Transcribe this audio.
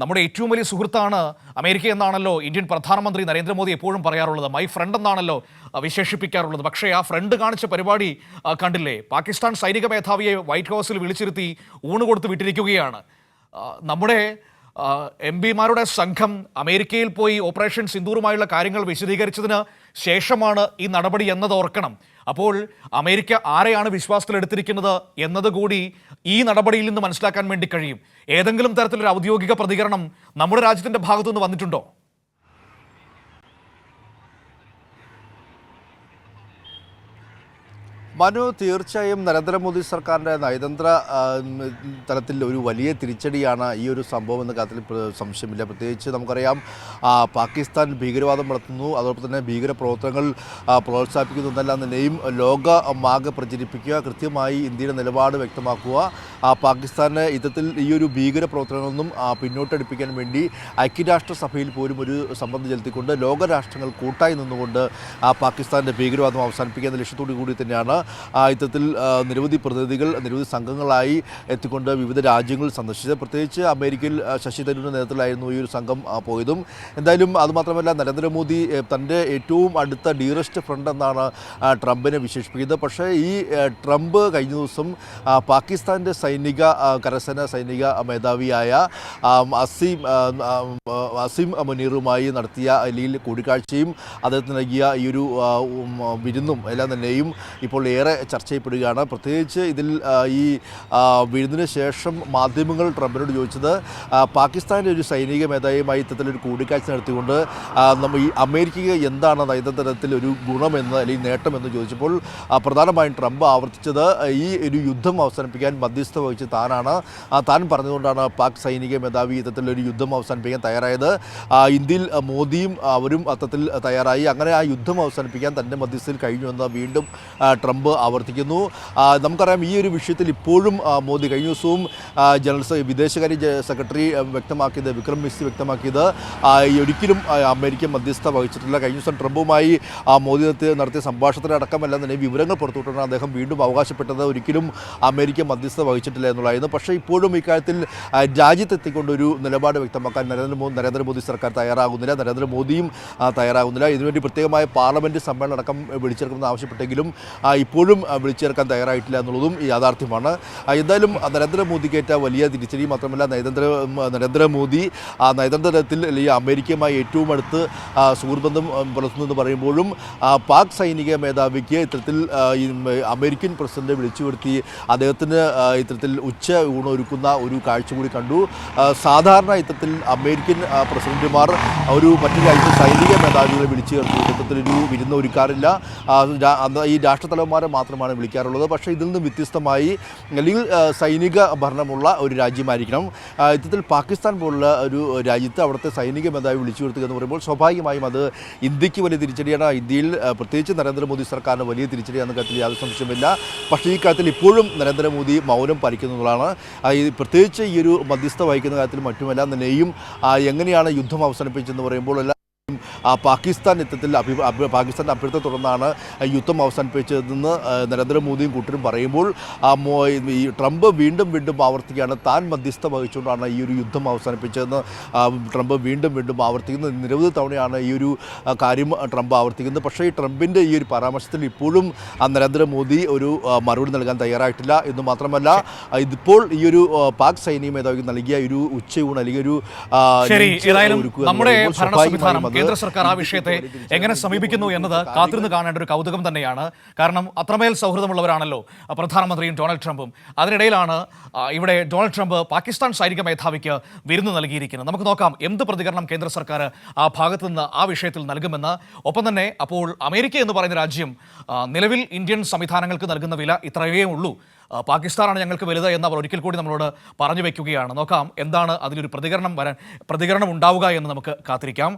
നമ്മുടെ ഏറ്റവും വലിയ സുഹൃത്താണ് അമേരിക്ക എന്നാണല്ലോ ഇന്ത്യൻ പ്രധാനമന്ത്രി നരേന്ദ്രമോദി എപ്പോഴും പറയാറുള്ളത്. മൈ ഫ്രണ്ട് എന്നാണല്ലോ വിശേഷിപ്പിക്കാറുള്ളത്. പക്ഷേ ആ ഫ്രണ്ട് കാണിച്ച പരിപാടി കണ്ടില്ലേ? പാകിസ്ഥാൻ സൈനിക മേധാവിയെ വൈറ്റ് ഹൗസിൽ വിളിച്ചിരുത്തി ഊണ് കൊടുത്ത് വിട്ടിരിക്കുകയാണ്. നമ്മുടെ എം പിമാരുടെ സംഘം അമേരിക്കയിൽ പോയി ഓപ്പറേഷൻ സിന്ദൂറുമായുള്ള കാര്യങ്ങൾ വിശദീകരിച്ചതിന് ശേഷമാണ് ഈ നടപടി എന്നത് ഓർക്കണം. അപ്പോൾ അമേരിക്ക ആരെയാണ് വിശ്വാസത്തിലെടുത്തിരിക്കുന്നത് എന്നതുകൂടി ഈ നടപടിയിൽ നിന്ന് മനസ്സിലാക്കാൻ വേണ്ടി കഴിയും. ഏതെങ്കിലും തരത്തിലൊരു ഔദ്യോഗിക പ്രതികരണം നമ്മുടെ രാജ്യത്തിന്റെ ഭാഗത്തുനിന്ന് വന്നിട്ടുണ്ടോ? മനു തീർച്ചയായും നരേന്ദ്രമോദി സർക്കാരിന്റെ നയതന്ത്ര തലത്തിൽ ഒരു വലിയ തിരിച്ചടിയാണ് ഈ ഒരു സംഭവം എന്ന കാര്യത്തിൽ സംശയമില്ല. പ്രത്യേകിച്ച് നമുക്കറിയാം പാകിസ്ഥാൻ ഭീകരവാദം വളർത്തുന്നു. അതോടൊപ്പം തന്നെ ഭീകര പ്രവർത്തനങ്ങൾ പ്രോത്സാഹിപ്പിക്കുന്നു എന്നെല്ലാം തന്നെയും മാർഗ പ്രചരിപ്പിക്കുക കൃത്യമായി ഇന്ത്യയുടെ നിലപാട് വ്യക്തമാക്കുക. പാകിസ്ഥാനെ യുദ്ധത്തിൽ ഈ ഒരു ഭീകര പ്രവർത്തനങ്ങളൊന്നും ആ, പിന്നോട്ടടിപ്പിക്കാൻ വേണ്ടി ഐക്യരാഷ്ട്രസഭയിൽ പോലും ഒരു സമ്മർദ്ദം ചെലുത്തിക്കൊണ്ട് ലോകരാഷ്ട്രങ്ങൾ കൂട്ടായി നിന്നുകൊണ്ട് പാകിസ്ഥാന്റെ ഭീകരവാദം അവസാനിപ്പിക്കുന്ന ലക്ഷ്യത്തോടു കൂടി തന്നെയാണ് ഇത്തരത്തിൽ നിരവധി പ്രതിനിധികൾ നിരവധി സംഘങ്ങളായി എത്തിക്കൊണ്ട് വിവിധ രാജ്യങ്ങൾ സന്ദർശിച്ചത്. പ്രത്യേകിച്ച് അമേരിക്കയിൽ ശശി തരൂരിന്റെ നേതൃത്വത്തിലായിരുന്നു ഈ ഒരു സംഘം പോയതും. എന്തായാലും അതുമാത്രമല്ല നരേന്ദ്രമോദി തന്റെ ഏറ്റവും അടുത്ത ഡിയറസ്റ്റ് ഫ്രണ്ട് എന്നാണ് ട്രംപിനെ വിശേഷിപ്പിക്കുന്നത്. പക്ഷേ ഈ ട്രംപ് കഴിഞ്ഞ ദിവസം പാകിസ്ഥാന്റെ സൈനിക കരസേന സൈനിക മേധാവിയായ അസീം അസീം മുനീറുമായി നടത്തിയ അല്ലെങ്കിൽ കൂടിക്കാഴ്ചയും അദ്ദേഹത്തിന് നൽകിയ ഈ ഒരു വിരുന്നും എല്ലാം തന്നെയും ഇപ്പോൾ ഏറെ ചർച്ച ചെയ്യപ്പെടുകയാണ്. പ്രത്യേകിച്ച് ഇതിൽ ഈ ആ, ശേഷം മാധ്യമങ്ങൾ ട്രംപിനോട് ചോദിച്ചത് പാകിസ്ഥാന്റെ ഒരു സൈനിക മേധാവിയുമായി ഇത്തരത്തിലൊരു കൂടിക്കാഴ്ച നടത്തിക്കൊണ്ട് നമ്മൾ നമ്മ ഈ അമേരിക്കയ്ക്ക് എന്താണ് നയതന്ത്രത്തിൽ ഒരു ഗുണമെന്ന് അല്ലെങ്കിൽ നേട്ടമെന്ന് ചോദിച്ചപ്പോൾ പ്രധാനമായും ട്രംപ് ആവർത്തിച്ചത് ഈ ഒരു യുദ്ധം അവസാനിപ്പിക്കാൻ മധ്യസ്ഥ വഹിച്ച് താനാണ്. താൻ പറഞ്ഞതുകൊണ്ടാണ് പാക് സൈനിക മേധാവി ഇത്തരത്തിലൊരു യുദ്ധം അവസാനിപ്പിക്കാൻ തയ്യാറായത്. ഇന്ത്യയിൽ മോദിയും അവരും അത്തരത്തിൽ തയ്യാറായി. അങ്ങനെ ആ യുദ്ധം അവസാനിപ്പിക്കാൻ തന്റെ മധ്യസ്ഥയിൽ കഴിഞ്ഞുവെന്ന് വീണ്ടും ആ, ആവർത്തിക്കുന്നു. നമുക്കറിയാം ഈ ഒരു വിഷയത്തിൽ ഇപ്പോഴും മോദി കഴിഞ്ഞ ദിവസവും ജനറൽ വിദേശകാര്യ സെക്രട്ടറി വ്യക്തമാക്കിയത് വിക്രം മിസ്രി വ്യക്തമാക്കിയത്. ഒരിക്കലും അമേരിക്ക മധ്യസ്ഥ വഹിച്ചിട്ടില്ല. കഴിഞ്ഞ ദിവസം ട്രംപുമായി മോദി നടത്തിയ സംഭാഷണത്തിലടക്കമല്ല തന്നെ വിവരങ്ങൾ പുറത്തുവിട്ടാണ് അദ്ദേഹം വീണ്ടും അവകാശപ്പെട്ടത്. ഒരിക്കലും അമേരിക്ക മധ്യസ്ഥ വഹിച്ചിട്ടില്ല എന്നുള്ളതായിരുന്നു. പക്ഷേ ഇപ്പോഴും ഇക്കാര്യത്തിൽ രാജ്യത്തെത്തിക്കൊണ്ടൊരു നിലപാട് വ്യക്തമാക്കാൻ നരേന്ദ്രമോദി നരേന്ദ്രമോദി സർക്കാർ തയ്യാറാകുന്നില്ല. നരേന്ദ്രമോദിയും തയ്യാറാകുന്നില്ല. ഇതിനുവേണ്ടി പ്രത്യേകമായ പാർലമെന്റ് സമ്മേളനം അടക്കം വിളിച്ചേർക്കണമെന്ന് ആവശ്യപ്പെട്ടെങ്കിലും ഇപ്പോഴും വിളിച്ചേർക്കാൻ തയ്യാറായിട്ടില്ല എന്നുള്ളതും യാഥാർത്ഥ്യമാണ്. എന്തായാലും നരേന്ദ്രമോദിക്കേറ്റ വലിയ തിരിച്ചടി മാത്രമല്ല ഉം, നരേന്ദ്രമോദി ആ നയതന്ത്രത്തിൽ അല്ലെങ്കിൽ അമേരിക്കയുമായി ഏറ്റവും അടുത്ത് സുഹൃത്ബന്ധം പുലർത്തുന്നതെന്ന് പറയുമ്പോഴും പാക് സൈനിക മേധാവിക്ക് ഇത്തരത്തിൽ അമേരിക്കൻ പ്രസിഡന്റ് വിളിച്ചു വരുത്തി അദ്ദേഹത്തിന് ഇത്തരത്തിൽ ഉച്ച ഊണൊരുക്കുന്ന ഒരു കാഴ്ച കൂടി കണ്ടു. സാധാരണ ഇത്തരത്തിൽ അമേരിക്കൻ പ്രസിഡന്റുമാർ ഒരു മറ്റു രാജ്യത്തെ സൈനിക മേധാവികളെ വിളിച്ചു ചേർത്ത് ഇത്തരത്തിലൊരു വിരുന്ന് ഒരുക്കാറില്ല ഈ രാ- അന്ന് മാത്രമാണ് വിളിക്കാറുള്ളത്. പക്ഷേ ഇതിൽ നിന്ന് വ്യത്യസ്തമായി അല്ലെങ്കിൽ സൈനിക ഭരണമുള്ള ഒരു രാജ്യമായിരിക്കണം. യുദ്ധത്തിൽ പാകിസ്ഥാൻ പോലുള്ള ഒരു രാജ്യത്ത് അവിടുത്തെ സൈനിക മേധാവി വിളിച്ചു വരുത്തുക എന്ന് പറയുമ്പോൾ സ്വാഭാവികമായും അത് ഇന്ത്യയ്ക്ക് വലിയ തിരിച്ചടിയാണ്. ഇന്ത്യയിൽ പ്രത്യേകിച്ച് നരേന്ദ്രമോദി സർക്കാരിന് വലിയ തിരിച്ചടിയാണെന്ന കാര്യത്തിൽ യാതൊരു സംശയമില്ല പക്ഷേ ഈ കാര്യത്തിൽ ഇപ്പോഴും നരേന്ദ്രമോദി മൗനം പാലിക്കുന്നതാണ് പ്രത്യേകിച്ച് ഈ ഒരു മധ്യസ്ഥ വഹിക്കുന്ന കാര്യത്തിൽ മറ്റുമല്ല. തന്നെയും എങ്ങനെയാണ് യുദ്ധം അവസാനിപ്പിച്ചെന്ന് പറയുമ്പോൾ എല്ലാം പാകിസ്ഥാൻ യുദ്ധത്തിൽ അഭി പാകിസ്ഥാന്റെ അഭ്യർത്ഥന തുടർന്നാണ് യുദ്ധം അവസാനിപ്പിച്ചതെന്ന് നരേന്ദ്രമോദിയും കൂട്ടരും പറയുമ്പോൾ ഈ ട്രംപ് വീണ്ടും വീണ്ടും ആവർത്തിക്കുകയാണ്. താൻ മധ്യസ്ഥ വഹിച്ചുകൊണ്ടാണ് ഈ ഒരു യുദ്ധം അവസാനിപ്പിച്ചതെന്ന് ട്രംപ് വീണ്ടും വീണ്ടും ആവർത്തിക്കുന്നത് നിരവധി തവണയാണ് ഈ ഒരു കാര്യം ട്രംപ് ആവർത്തിക്കുന്നത്. പക്ഷേ ഈ ട്രംപിന്റെ ഈ ഒരു പരാമർശത്തിൽ ഇപ്പോഴും നരേന്ദ്രമോദി ഒരു മറുപടി നൽകാൻ തയ്യാറായിട്ടില്ല. എന്ന് മാത്രമല്ല ഇതിപ്പോൾ ഈ ഒരു പാക് സൈനിക മേധാവിക്ക് നൽകിയ ഒരു ഉച്ചയൂണ് അല്ലെങ്കിൽ ഒരു നമ്മുടെ കേന്ദ്ര സർക്കാർ ആ വിഷയത്തെ എങ്ങനെ സമീപിക്കുന്നു എന്നത് കാത്തിരുന്ന് കാണേണ്ട ഒരു കൗതുകം തന്നെയാണ്. കാരണം അത്രമേൽ സൗഹൃദമുള്ളവരാണല്ലോ പ്രധാനമന്ത്രിയും ഡൊണാൾഡ് ട്രംപും. അതിനിടയിലാണ് ഇവിടെ ഡൊണാൾഡ് ട്രംപ് പാകിസ്ഥാൻ സൈനിക മേധാവിക്ക് വിരുന്ന് നൽകിയിരിക്കുന്നത്. നമുക്ക് നോക്കാം എന്ത് പ്രതികരണം കേന്ദ്ര സർക്കാർ ആ ഭാഗത്ത് നിന്ന് ആ വിഷയത്തിൽ നൽകുമെന്ന്. ഒപ്പം തന്നെ അപ്പോൾ അമേരിക്ക എന്ന് പറയുന്ന രാജ്യം നിലവിൽ ഇന്ത്യൻ സംവിധാനങ്ങൾക്ക് നൽകുന്ന വില ഇത്രയേ ഉള്ളൂ. പാകിസ്ഥാനാണ് ഞങ്ങൾക്ക് വലുത് എന്ന് അവർ ഒരിക്കൽ കൂടി നമ്മളോട് പറഞ്ഞു വയ്ക്കുകയാണ് നോക്കാം എന്താണ് അതിലൊരു പ്രതികരണം വരാൻ പ്രതികരണം ഉണ്ടാവുക എന്ന് നമുക്ക് കാത്തിരിക്കാം.